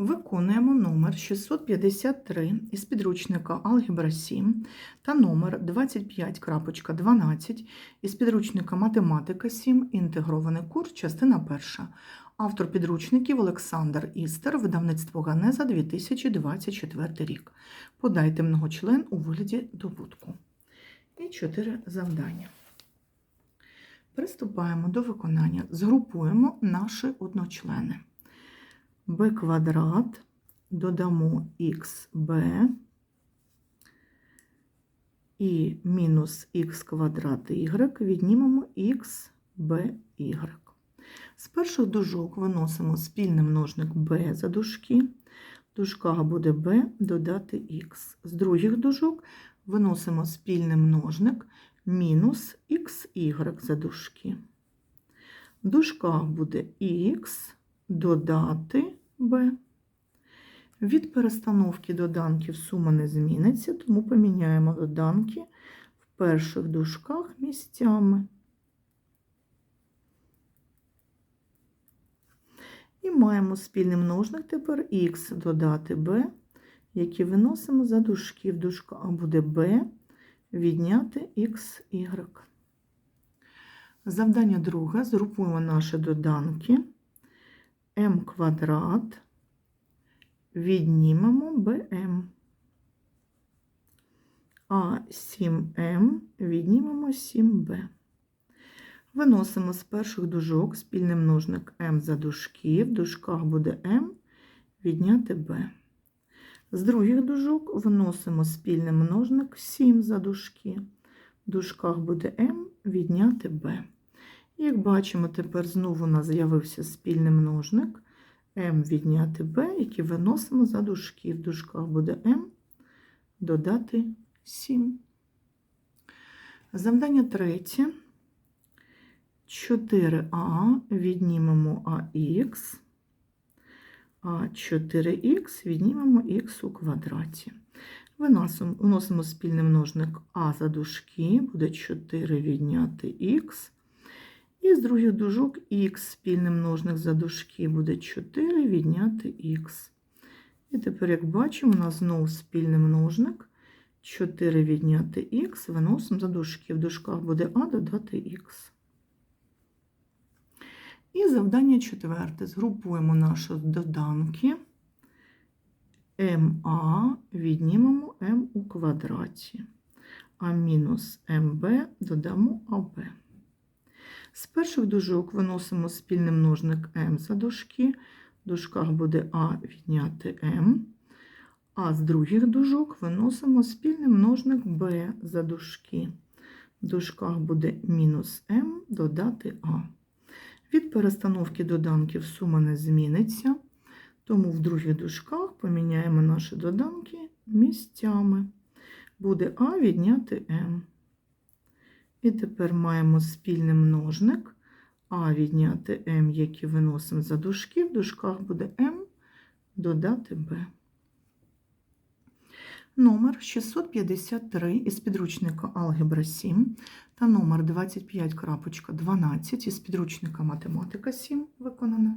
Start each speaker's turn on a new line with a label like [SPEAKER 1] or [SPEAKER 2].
[SPEAKER 1] Виконуємо номер 653 із підручника Алгебра 7 та номер 25.12 із підручника Математика 7. Інтегрований курс, частина 1. Автор підручників Олександр Істер, видавництво Ганеза 2024 рік. Подайте многочлен у вигляді добутку. І чотири завдання. Приступаємо до виконання. Згрупуємо наші одночлени b квадрат, додамо xb і мінус х квадрат y, віднімемо xby. З перших дужок виносимо спільний множник b за дужки, в дужках буде b додати x. З других дужок виносимо спільний множник мінус xy за дужки. В дужках буде х додати b. Від перестановки доданків сума не зміниться, тому поміняємо доданки в перших дужках місцями. І маємо спільний множник тепер х додати b, які виносимо за дужки. В дужках буде b відняти xy. Завдання друге. Згрупуємо наші доданки m квадрат, віднімемо bm, а 7m віднімемо 7b. Виносимо з перших дужок спільний множник m за дужки, в дужках буде m відняти b. З других дужок виносимо спільний множник 7 за дужки, в дужках буде m відняти b. Як бачимо, тепер знову у нас з'явився спільний множник m відняти b, який виносимо за дужки. В дужках буде m додати 7. Завдання третє. 4а віднімемо ах, а 4х віднімемо х у квадраті. Виносимо спільний множник а за дужки, буде 4 відняти х. І з других дужок х спільний множник за дужки буде 4 відняти х. І тепер, як бачимо, у нас знову спільний множник 4 відняти х, виносимо за дужки. В дужках буде а додати х. І завдання четверте. Згрупуємо наші доданки. МА віднімемо М у квадраті, а мінус МБ додамо АБ. З перших дужок виносимо спільний множник М за дужки, в дужках буде А відняти М, а з других дужок виносимо спільний множник Б за дужки. В дужках буде мінус М додати А. Від перестановки доданків сума не зміниться, тому в других дужках поміняємо наші доданки місцями. Буде А відняти М. І тепер маємо спільний множник А відняти М, які виносимо за дужки. В дужках буде М додати Б. Номер 653 із підручника Алгебра 7 та номер 25.12 із підручника Математика 7 виконано.